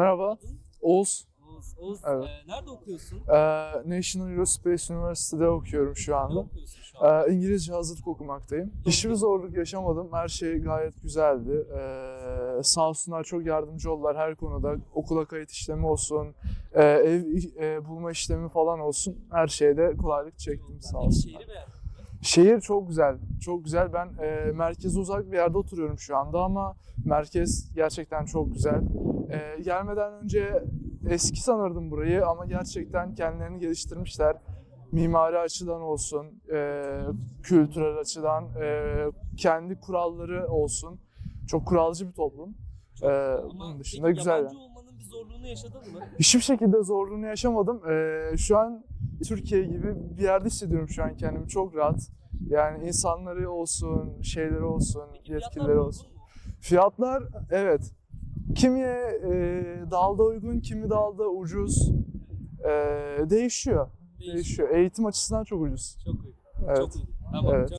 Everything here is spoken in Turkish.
Merhaba, Oğuz. Oğuz, Oğuz Evet. e, nerede okuyorsun? Ee, National Aerospace University'de okuyorum şu Ne anda. okuyorsun şu an? Ee, İngilizce hazırlık okumaktayım. Hiçbir zorluk yaşamadım. Her şey gayet güzeldi. Ee, sağ olsunlar çok yardımcı oldular her konuda. Okula kayıt işlemi olsun, e, ev e, bulma işlemi falan olsun. Her şeyde kolaylık çektim sağ Peki olsunlar. şehri beğendin? Şehir çok güzel, çok güzel. Ben e, merkeze uzak bir yerde oturuyorum şu anda ama merkez gerçekten çok güzel. E, gelmeden önce eski sanırdım burayı ama gerçekten kendilerini geliştirmişler. Mimari açıdan olsun, e, kültürel açıdan, e, kendi kuralları olsun. Çok kuralcı bir toplum. Çok Ee, bunun dışında peki güzel yabancı olmanın bir zorluğunu yaşadın mı? Hiçbir şekilde zorluğunu yaşamadım. Ee, şu an Türkiye gibi bir yerde hissediyorum şu an kendimi çok rahat. Yani insanları olsun, şeyleri olsun, Peki yetkilileri olsun. mu? Fiyatlar evet. Kimi e, dalda uygun, kimi dalda ucuz. E, değişiyor. Değişiyor. Eğitim açısından çok ucuz. Çok uygun. Evet. Çok uygun. Tamam. Evet.